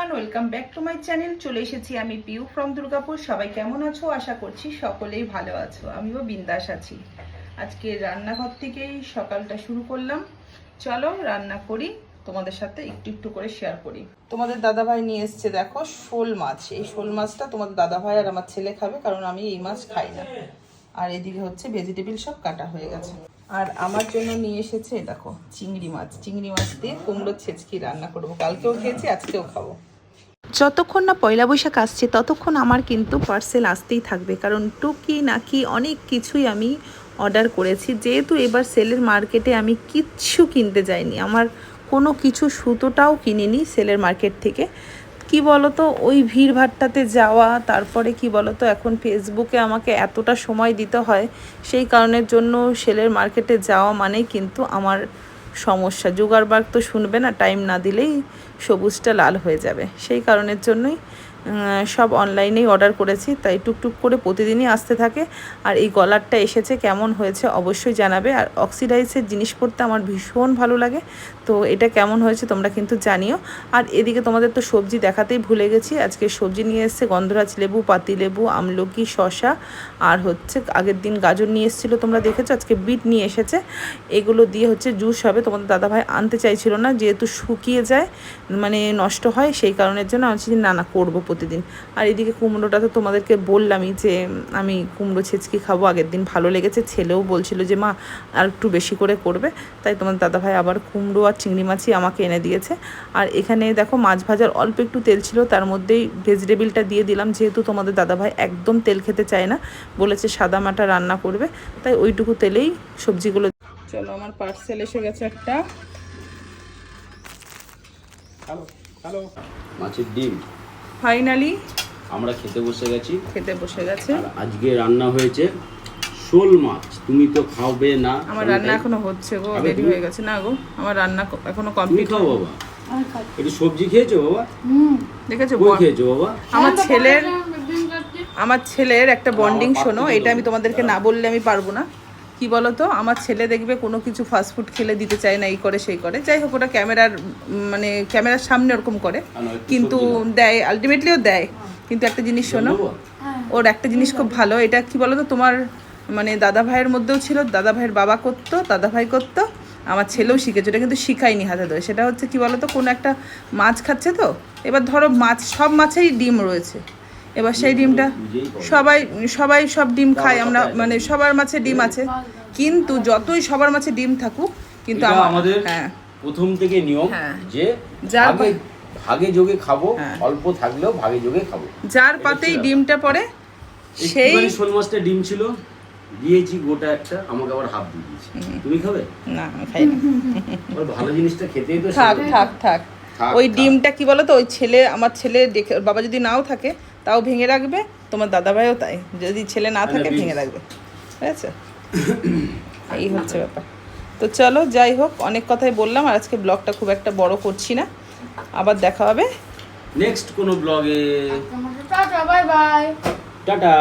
Everyone welcome back to my channel চলে এসেছি আমি পিউ ফ্রম দুর্গাপুর। সবাই কেমন আছো? আশা করছি সকলেই ভালো আছো। আমিও বিন্দাস আছি। আজকে রান্নাঘর থেকেই সকালটা শুরু করলাম। চলো রান্না করি। তোমাদের সাথে একটু একটু করে শেয়ার করি। তোমাদের দাদাভাই নিয়ে এসছে, দেখো, শোল মাছ। এই শোল মাছটা তোমাদের দাদাভাই আর আমার ছেলে খাবে, কারণ আমি এই মাছ খাই না। আর এদিকে হচ্ছে ভেজিটেবিল সব কাটা হয়ে গেছে। আর আমার জন্য নিয়ে এসেছে দেখো, চিংড়ি মাছ। চিংড়ি মাছ দিয়ে কুমড়ো ছেচকি রান্না করব। কালকেও খেয়েছি, আজকেও খাব। যতক্ষণ না পয়লা বৈশাখ আসছে, ততক্ষণ আমার কিন্তু পার্সেল আসতেই থাকবে। কারণ টুকি, নাকি অনেক কিছুই আমি অর্ডার করেছি। যেহেতু এবার সেলের মার্কেটে আমি কিচ্ছু কিনতে যাইনি। আমার কোনো কিছু সুতোটাও কিনিনি সেলের মার্কেট থেকে। কি বলতো? ওই ভিড়ভাট্টাতে যাওয়া, তারপরে কি বলতো? এখন ফেসবুকে আমাকে এতটা সময় দিতে হয়, সেই কারণের জন্য সেলের মার্কেটে যাওয়া মানেই কিন্তু আমার সমস্যা। জোগাড়বাগ তো শুনবে না, টাইম না দিলেই সবুজটা লাল হয়ে যাবে। সেই কারণের জন্যই সব অনলাইনেই অর্ডার করেছি, তাই টুকটুক করে প্রতিদিনই আসতে থাকে। আর এই গলারটা এসেছে, কেমন হয়েছে অবশ্যই জানাবে। আর অক্সিডাইজের জিনিস পরতে আমার ভীষণ ভালো লাগে, তো এটা কেমন হয়েছে তোমরা কিন্তু জানিও। আর এদিকে তোমাদের তো সবজি দেখাতেই ভুলে গেছি, আজকে সবজি নিয়ে এসেছে গন্ধরাজ লেবু পাতিলেবু আমলকি শশা আর হচ্ছে আগের দিন গাজর নিয়ে এসেছিল তোমরা দেখেছ, আজকে বিট নিয়ে এসেছে। এগুলো দিয়ে হচ্ছে জুস হবে, তোমাদের দাদাভাই আনতে চাইছিল না, যেহেতু শুকিয়ে যায় মানে নষ্ট হয়, সেই কারণের জন্য আমি না না, করব প্রতিদিন। আর এদিকে কুমড়োটা তো তোমাদেরকে বললামই যে আমি কুমড়ো ছেচকি খাব আগের দিন ভালো লেগেছে। ছেলেও বলছিল যে মা আর একটু বেশি করে করবে। তাই তোমার দাদাভাই আবার কুমড়ো আর চিংড়ি মাছই আমাকে এনে দিয়েছে। আর এখানে দেখো মাছ ভাজার অল্প একটু তেল ছিল তার মধ্যেই ভেজিটেবিলটা দিয়ে দিলাম। যেহেতু তোমাদের দাদাভাই একদম তেল খেতে চায় না বলেছে সাদা মাটা রান্না করবে। তাই ওইটুকু তেলেই সবজিগুলো চলো আমার পার্সেল এসে গেছে একটা। Hello hello. মাছের ডিম। ফাইনালি আমরা খেতে বসে গেছি। খেতে বসে গেছে। আর আজকে রান্না হয়েছে শোল মাছ। তুমি তো খাবে না আমার রান্না এখনও হচ্ছে গো দেরি হয়ে গেছে না গো। আমার রান্না ক- এখনও কমপ্লিট খাও বাবা। একটু সবজি খেয়েছো বাবা? হুম। দেখেছ কই ব- খেয়েছো বাবা? আমার ছেলের আমার ছেলের একটা বন্ডিং শোনো এটা আমি তোমাদেরকে না বললে আমি পারব না। কি বলো তো আমার ছেলে দেখবে কোনো কিছু ফাস্টফুড খেলে দিতে চায় না এই করে সেই করে। যাই হোক ওটা ক্যামেরার মানে ক্যামেরার সামনে ওরকম করে। কিন্তু দেয় আলটিমেটলিও দেয়। কিন্তু একটা জিনিস শোনো ওর একটা জিনিস খুব ভালো এটা কি বলো তো তোমার মানে দাদা ভাইয়ের মধ্যেও ছিল দাদা ভাইয়ের বাবা করতো দাদা ভাই করতো আমার ছেলেও শিখেছে ওটা কিন্তু শিখায়নি হাতে ধরে। সেটা হচ্ছে কি বলো তো কোনো একটা মাছ খাচ্ছে তো এবার ধরো মাছ সব মাছেই ডিম রয়েছে। এবার সেই ডিমটা সবাই সবাই সব ডিম খাই আমরা মানে সবার মাছে ডিম আছে। কিন্তু যতই সবার মাছে ডিম থাকুক কিন্তু আমাদের হ্যাঁ। প্রথম থেকে নিয়ম হ্যাঁ। যে যার ভাগে যোগে খাব হ্যাঁ। অল্প থাকলেও ভাগে যোগে খাব। যার পাতেই ডিমটা পড়ে সেই শোল মাছটা ডিম ছিল দিয়েছি গোটা একটা আমাকে আবার হাফ দিয়ে দিয়েছি। তুমি খাবে? না খাই না। ভালো জিনিসটা খেতেই তো থাক থাক থাক। ওই ডিমটা কি বলো তো ওই ছেলে আমার ছেলে দেখে বাবা যদি নাও থাকে তাও ভেঙে রাখবে তোমার দাদাভাইও তাই। যদি ছেলে না থাকে ভেঙে রাখবে। ঠিক আছে এই হচ্ছে ব্যাপার। তো চলো যাই হোক অনেক কথাই বললাম আর আজকে ব্লগটা খুব একটা বড় করছি না। আবার দেখা হবে। নেক্সট কোনো ব্লগে। Tata bye bye. টাটা।